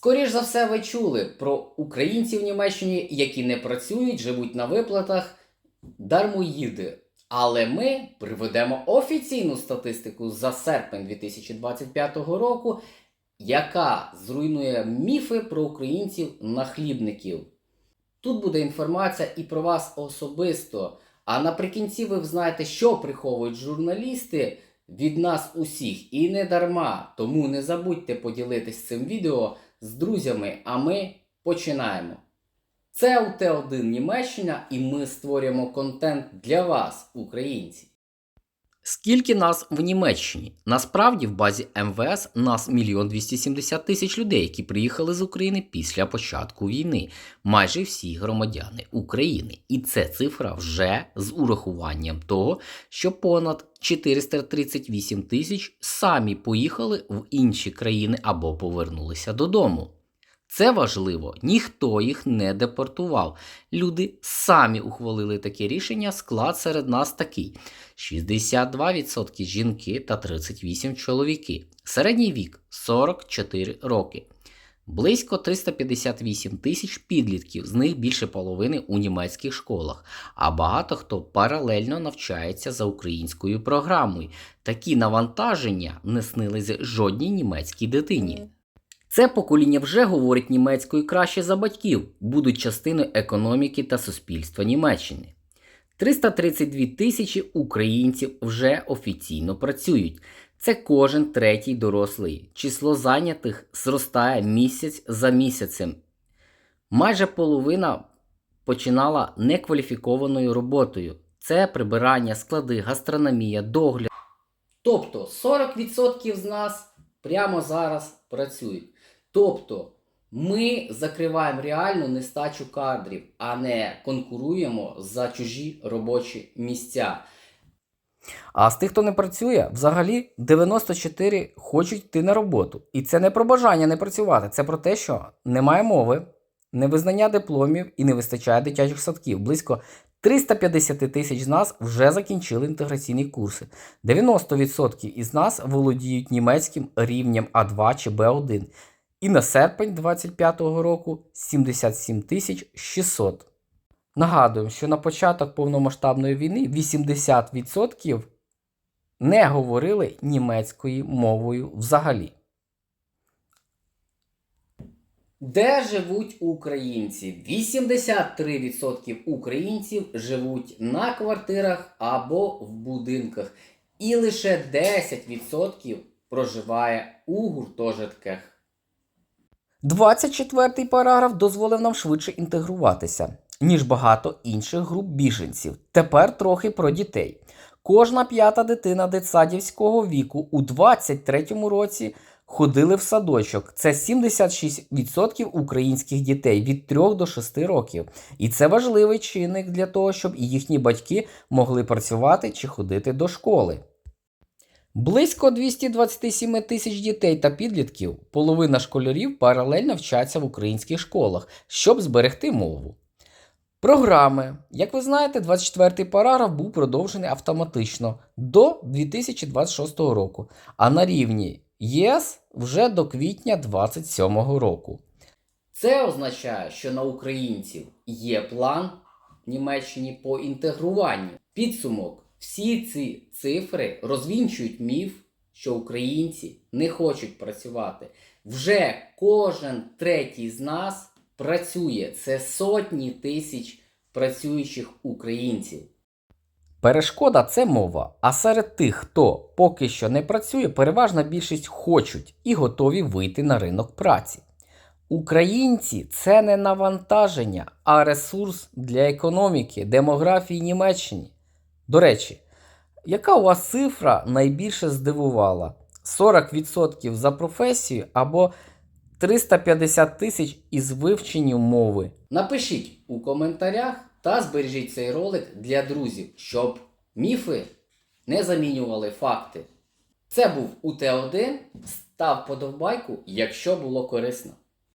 Скоріш за все, ви чули про українців в Німеччині, які не працюють, живуть на виплатах дармоїди. Але ми приведемо офіційну статистику за серпень 2025 року, яка зруйнує міфи про українців-нахлібників. Тут буде інформація і про вас особисто. А наприкінці ви знаєте, що приховують журналісти від нас усіх. І не дарма. Тому не забудьте поділитись цим відео з друзями, а ми починаємо. Це УТ1 Німеччина, і ми створюємо контент для вас, українці. Скільки нас в Німеччині? Насправді в базі МВС нас 1 270 тисяч людей, які приїхали з України після початку війни. Майже всі громадяни України. І це цифра вже з урахуванням того, що понад 438 тисяч самі поїхали в інші країни або повернулися додому. Це важливо, ніхто їх не депортував. Люди самі ухвалили таке рішення. Склад серед нас такий: 62% жінки та 38 чоловіки. Середній вік 44 роки. Близько 358 тисяч підлітків, з них більше половини у німецьких школах, а багато хто паралельно навчається за українською програмою. Такі навантаження не снилися жодній німецькій дитині. Це покоління вже говорить німецькою краще за батьків, будуть частиною економіки та суспільства Німеччини. 332 тисячі українців вже офіційно працюють. Це кожен третій дорослий. Число зайнятих зростає місяць за місяцем. Майже половина починала некваліфікованою роботою. Це прибирання, склади, гастрономія, догляд. Тобто 40% з нас прямо зараз працюють. Тобто ми закриваємо реальну нестачу кадрів, а не конкуруємо за чужі робочі місця. А з тих, хто не працює, взагалі 94 хочуть йти на роботу. І це не про бажання не працювати, це про те, що немає мови, невизнання дипломів і не вистачає дитячих садків. Близько 350 тисяч з нас вже закінчили інтеграційні курси. 90% із нас володіють німецьким рівнем А2 чи Б1. І на серпень 2025 року 77 600. Нагадуємо, що на початок повномасштабної війни 80% не говорили німецькою мовою взагалі. Де живуть українці? 83% українців живуть на квартирах або в будинках, і лише 10% проживає у гуртожитках. 24-й параграф дозволив нам швидше інтегруватися, ніж багато інших груп біженців. Тепер трохи про дітей. Кожна п'ята дитина дитсадівського віку у 23-му році ходили в садочок. Це 76% українських дітей від 3 до 6 років. І це важливий чинник для того, щоб і їхні батьки могли працювати чи ходити до школи. Близько 227 тисяч дітей та підлітків, половина школярів паралельно вчаться в українських школах, щоб зберегти мову. Програми, як ви знаєте, 24-й параграф був продовжений автоматично до 2026 року, а на рівні ЄС вже до квітня 2027 року. Це означає, що на українців є план в Німеччині по інтегруванню. Підсумок. Всі ці цифри розвінчують міф, що українці не хочуть працювати. Вже кожен третій з нас працює. Це сотні тисяч працюючих українців. Перешкода це мова. А серед тих, хто поки що не працює, переважна більшість хочуть і готові вийти на ринок праці. Українці це не навантаження, а ресурс для економіки, демографії Німеччини. До речі, яка у вас цифра найбільше здивувала? 40% за професію або 350 тисяч із вивченням мови? Напишіть у коментарях та збережіть цей ролик для друзів, щоб міфи не замінювали факти. Це був УТ1. Став подобайку, якщо було корисно.